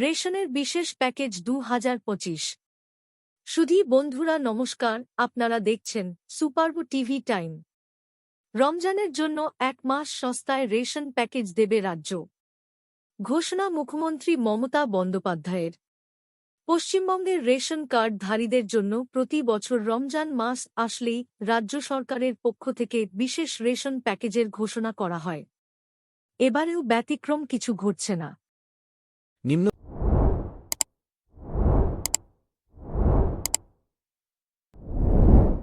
রেশনের বিশেষ প্যাকেজ দু হাজার পঁচিশ। শুধু বন্ধুরা, নমস্কার। আপনারা দেখছেন সুপারবু টিভি টাইম। রমজানের জন্য এক মাস সস্তায় রেশন প্যাকেজ দেবে রাজ্য। ঘোষণা মুখ্যমন্ত্রী মমতা বন্দ্যোপাধ্যায়ের। পশ্চিমবঙ্গের রেশন কার্ডধারীদের জন্য প্রতি বছর রমজান মাস আসলেই রাজ্য সরকারের পক্ষ থেকে বিশেষ রেশন প্যাকেজের ঘোষণা করা হয়। এবারেও ব্যতিক্রম কিছু ঘটছে না। নিম্ন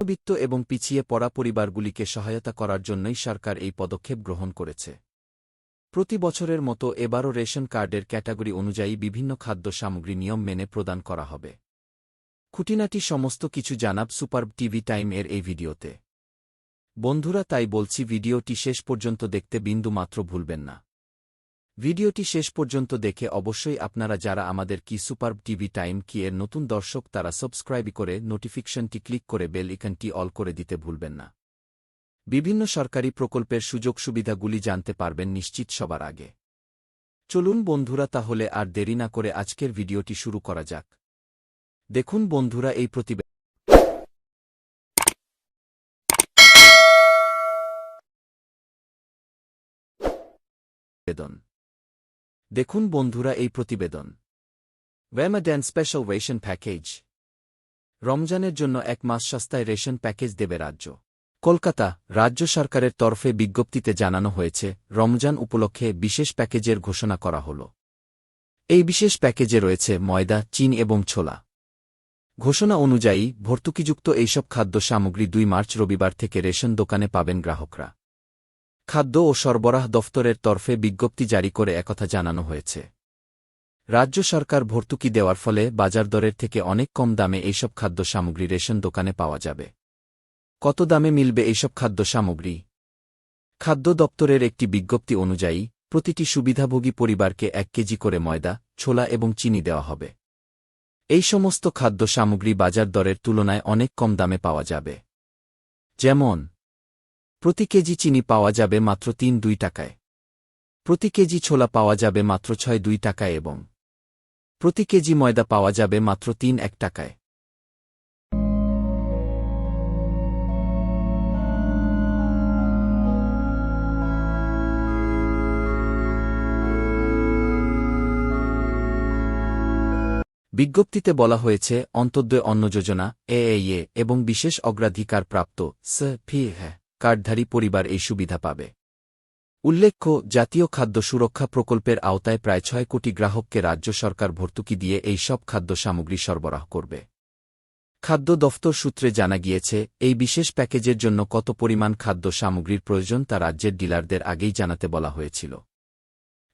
বিত্ত এবং পিছিয়ে পড়া পরিবারগুলিকে সহায়তা করার জন্যই সরকার এই পদক্ষেপ গ্রহণ করেছে। প্রতি বছরের মতো এবারও রেশন কার্ডের ক্যাটাগরি অনুযায়ী বিভিন্ন খাদ্য সামগ্রী নিয়ম মেনে প্রদান করা হবে। খুঁটিনাটি সমস্ত কিছু জানাব সুপার টিভি টাইম এর এই ভিডিওতে। বন্ধুরা তাই বলছি, ভিডিওটি শেষ পর্যন্ত দেখতে বিন্দু মাত্র ভুলবেন না। ভিডিওটি শেষ পর্যন্ত দেখে অবশ্যই আপনারা যারা আমাদের কি সুপার টিভি টাইম কি এর নতুন দর্শক তারা সাবস্ক্রাইব করে নোটিফিকেশনটি ক্লিক করে বেল ইকনটি অল করে দিতে ভুলবেন না। বিভিন্ন সরকারি প্রকল্পের সুযোগ সুবিধাগুলি জানতে পারবেন নিশ্চিত সবার আগে। চলুন বন্ধুরা তাহলে আর দেরি না করে আজকের ভিডিওটি শুরু করা যাক। দেখুন বন্ধুরা এই প্রতিবেদন। দেখুন বন্ধুরা এই প্রতিবেদন। ওয়েম ওয়েমাডেন স্পেশাল রেশন প্যাকেজ রমজানের জন্য এক মাস সস্তায় রেশন প্যাকেজ দেবে রাজ্য। কলকাতা রাজ্য সরকারের তরফে বিজ্ঞপ্তিতে জানানো হয়েছে, রমজান উপলক্ষে বিশেষ প্যাকেজের ঘোষণা করা হল। এই বিশেষ প্যাকেজে রয়েছে ময়দা, চিন এবং ছোলা। ঘোষণা অনুযায়ী, ভর্তুকিযুক্ত এইসব খাদ্য সামগ্রী দুই মার্চ রবিবার থেকে রেশন দোকানে পাবেন গ্রাহকরা। খাদ্য ও সরবরাহ দফতরের তরফে বিজ্ঞপ্তি জারি করে একথা জানানো হয়েছে। রাজ্য সরকার ভর্তুকি দেওয়ার ফলে বাজার দরের থেকে অনেক কম দামে এইসব খাদ্য সামগ্রী রেশন দোকানে পাওয়া যাবে। কত দামে মিলবে এইসব খাদ্য সামগ্রী? খাদ্য দপ্তরের একটি বিজ্ঞপ্তি অনুযায়ী, প্রতিটি সুবিধাভোগী পরিবারকে এক কেজি করে ময়দা, ছোলা এবং চিনি দেওয়া হবে। এই সমস্ত খাদ্য সামগ্রী বাজার দরের তুলনায় অনেক কম দামে পাওয়া যাবে। যেমন প্রতি কেজি চিনি পাওয়া যাবে মাত্র তিন দুই টাকায়। প্রতি কেজি ছোলা পাওয়া যাবে মাত্র ছয় দুই টাকায় এবং প্রতি কেজি ময়দা পাওয়া যাবে মাত্র তিন এক টাকায়। বিজ্ঞপ্তিতে বলা হয়েছে অন্তর্দয় অন্ন যোজনা এএইএ এবং বিশেষ অগ্রাধিকার প্রাপ্ত স ফি কার্ডধারী পরিবার এই সুবিধা পাবে। উল্লেখ্য, জাতীয় খাদ্য সুরক্ষা প্রকল্পের আওতায় প্রায় ছয় কোটি গ্রাহককে রাজ্য সরকার ভর্তুকি দিয়ে এই সব খাদ্য সামগ্রী সরবরাহ করবে। খাদ্য দফতর সূত্রে জানা গিয়েছে, এই বিশেষ প্যাকেজের জন্য কত পরিমাণ খাদ্য সামগ্রীর প্রয়োজন তা রাজ্যের ডিলারদের আগেই জানাতে বলা হয়েছিল।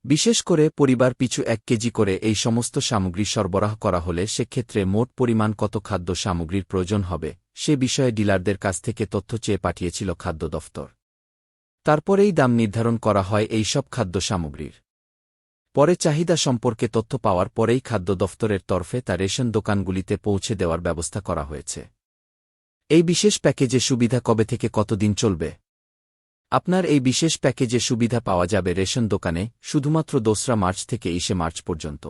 বিশেষ করে পরিবার পিছু এক কেজি করে এই সমস্ত সামগ্রী সরবরাহ করা হলে সেক্ষেত্রে মোট পরিমাণ কত খাদ্য সামগ্রীর প্রয়োজন হবে সে বিষয়ে ডিলারদের কাছ থেকে তথ্য চেয়ে পাঠিয়েছিল খাদ্য দফতর। তারপরেই দাম নির্ধারণ করা হয় এই সব খাদ্য সামগ্রীর। পরে চাহিদা সম্পর্কে তথ্য পাওয়ার পরেই খাদ্য দফতরের তরফে তা রেশন দোকানগুলিতে পৌঁছে দেওয়ার ব্যবস্থা করা হয়েছে। এই বিশেষ প্যাকেজে সুবিধা কবে থেকে কতদিন চলবে? আপনার এই বিশেষ প্যাকেজে সুবিধা পাওয়া যাবে রেশন দোকানে, শুধুমাত্র দোসরা মার্চ থেকে ইসে মার্চ পর্যন্ত।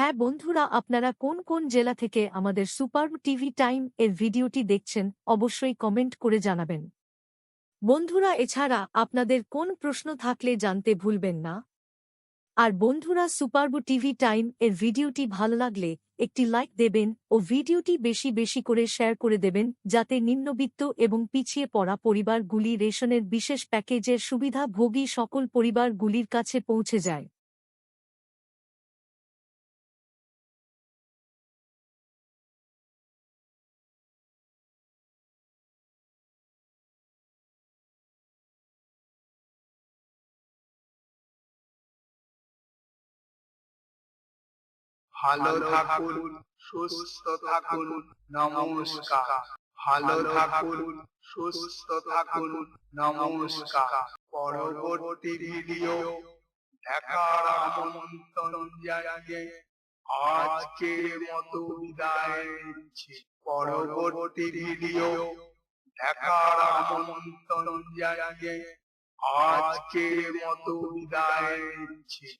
হ্যাঁ বন্ধুরা, আপনারা কোন কোন জেলা থেকে আমাদের সুপার টিভি টাইম এর ভিডিওটি দেখছেন, অবশ্যই কমেন্ট করে জানাবেন। বন্ধুরা, এছাড়া আপনাদের কোন প্রশ্ন থাকলে জানতে ভুলবেন না। আর বন্ধুরা সুপারবু টিভি টাইম এর ভিডিওটি ভালো লাগলে একটি লাইক দেবেন ও ভিডিওটি বেশি বেশি করে শেয়ার করে দেবেন, যাতে নিম্নবিত্ত এবং পিছিয়ে পড়া পরিবারগুলি রেশনের বিশেষ প্যাকেজের সুবিধা ভোগী সকল পরিবারগুলির কাছে পৌঁছে যায়। ভালো থাকুন সুস্থ থাকুন নমস্কার। ভালো থাকুন সুস্থ থাকুন নমস্কার। পরবর্তী ভিডিও দেখার আমন্ত্রণ জানিয়ে আজকের মতো বিদায় নিচ্ছি। পরবর্তী ভিডিও দেখার আমন্ত্রণ জানিয়ে আজকের মতো বিদায় নিচ্ছি।